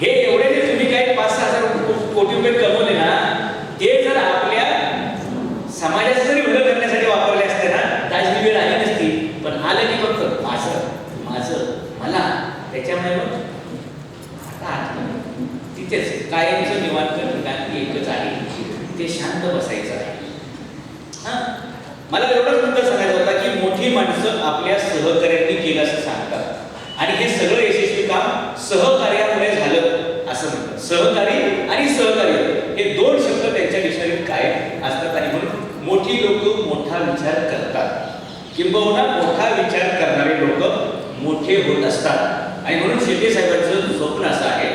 हे एवढे जे तुम्ही काही पाच सहा हजार कोटी रुपये कमवले ना ते जर आपल्या समाजाचं जरी उलट करण्यासाठी वापरले असते ना त्याची वेळ आली नसती. पण आलं की फक्त माझं माझं मला. त्याच्यामुळे मग आता तिथेच कायमचं निवांत ठिकाण एकच आहे ते शांत बसायचं आहे. हा? मला एवढंच मुद्दा सांगायचा होता की मोठी माणसं आपल्या सहकार्यांनी केलं असं सांगतात. आणि हे सगळं सहकारी आणि सहकार्य हे दोन शब्द त्यांच्या डिक्शनरीत काय असतात आणि म्हणून मोठी लोक मोठा विचार करतात. किंबहुना मोठा विचार करणारे लोक मोठे होत असतात. आणि म्हणून शिंदे साहेबांचं स्वप्न असं आहे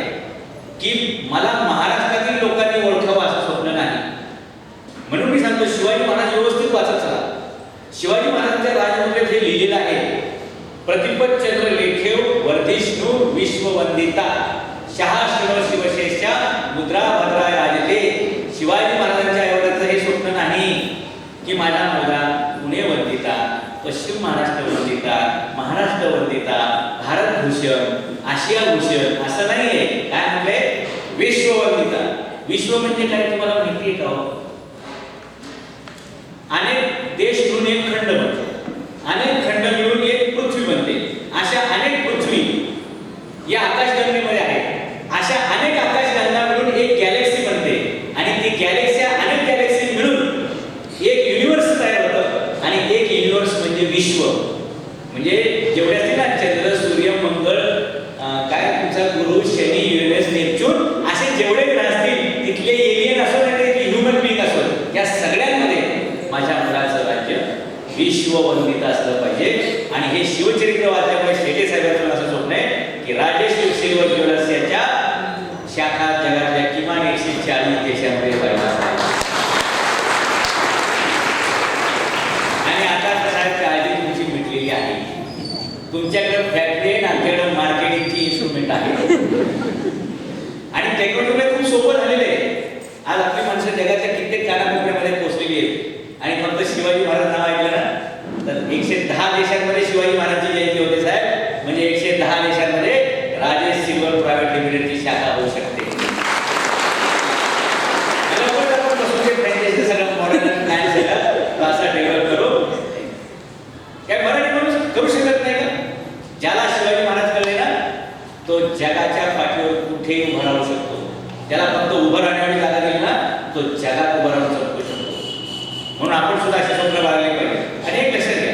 की मला महाराष्ट्रातील लोकांनी ओळखावं असं स्वप्न नाही. म्हणून मी सांगतो शिवाजी महाराज व्यवस्थित वाचत चला. शिवाजी महाराजांच्या राजमुद्रेत हे लिहिलेलं आहे. प्रतिपत चंद्र लेखेव वर्धिष्णू विश्ववंदिता. शहा शिव शिवशेषा मुद्रा भद्रा राजते शिवाजी महाराजांच्या आयोगाचं हे स्वप्न नाही की माझा मुलगा पुणे वंदिता पश्चिम महाराष्ट्र वंदिता महाराष्ट्र वंदिता भारत भूषण आशिया भूषण असं नाहीये. काय म्हणले विश्ववंदिता. विश्व म्हणजे काय तुम्हाला माहिती आहे का हो? अनेक देश मिळून एक खंड बनतो. अनेक खंड मिळून एक पृथ्वी बनते. अशा अनेक पृथ्वी या आकाशगंगेमध्ये आहेत अशा अनेक आकाशगंगा मिळून एक गॅलेक्सी बनते आणि ती गॅलेक्सी अनेक गॅलेक्सी मिळून एक युनिव्हर्स तयार होतं आणि एक युनिव्हर्स म्हणजे विश्व. म्हणजे जेवढे असतील ना चंद्र सूर्य मंगळ काय तुमचा गुरु शनी युरेनस नेपच्यून असे जेवढे ग्रह असतील तिथले एलियन असो नाही तिथले ह्युमन बिंग असो या सगळ्यांमध्ये माझ्या मुलाचं राज्य विश्ववंदित असलं पाहिजे. आणि हे शिवचरित्र वाचल्यामुळे शेटे साहेबांचं असं स्वप्न आहे की राजेश शिवसेवर ज्वेलर्स याच्या शाखा जगातल्या किमान एकशे चाळीस देशामध्ये व्हायला पाहिजे आणि आता तर साहेब काळजी तुमची मिटलेली आहे तुमच्याकडे फॅक्टरी आहे आणि आमच्याकडे मार्केटिंगची इन्स्ट्रुमेंट आहे. आणि टेक्नॉलॉजी खूप सोपं झालेलं आहे. आज आपली माणसं जगाच्या कित्येक कानाकोपऱ्यामध्ये पोहोचलेली आहेत. आणि फक्त शिवाजी महाराज नाव ऐकलं ना तर एकशे दहा देशांमध्ये शिवाजी महाराजची जयंती होते साहेब. म्हणजे एकशे दहा देशांमध्ये राजेश सिल्वर प्रायव्हेट लिमिटेडची शाखा होऊ शकते लवकरच आपण बसून ते franchise सगळं modern plan सगळं असा develop करू. काय मराठी माणूस करू शकत नाही का ज्याला शिवाजी महाराज कळले ना तो जगाच्या पाठीवर कुठेही उभा राहू शकतो. त्याला फक्त उभं राहण्याची जागा दिली ना तो जगात उभं राहू शकतो. म्हणून आपण सुद्धा असे स्वप्न बाळगले पाहिजे. आणि एक लक्षात घ्या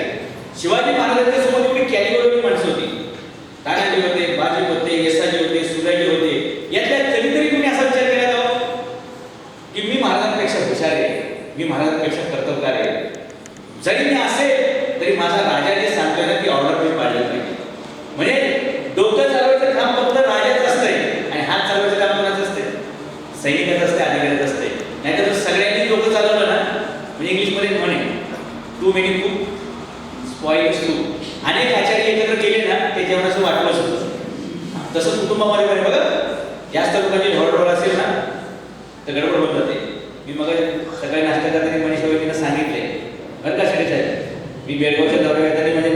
शिवाजी महाराजांच्या सोबत एवढी कॅलिबरची माणसं होती. तानाजी होते बाजी होते येसाजी होते सुराजी होते. यातल्या कधीतरी तुम्ही असा विचार केला जाऊ की मी महाराजांपेक्षा हुशार आहे मी महाराजांपेक्षा कर्तव्यकार आहे. जरी मी असेल तरी माझा राजाने सांगतोय ना ती ऑर्डर मी पाहिजे too many cook spoil to अनेक आचार्य एकत्र केले ना त्याच्यावर असं वाटलं होतं तसं कुटुंबामध्ये बरे बघा जास्त लोकांची ढोरढोर असेल ना तर गडबड होत जाते. मी मग सकाळी नाश्ता करताना मनीषा वहिनीनं सांगितले बरं का साहेब? मी बेळगावच्या दौऱ्यात आणि म्हणजे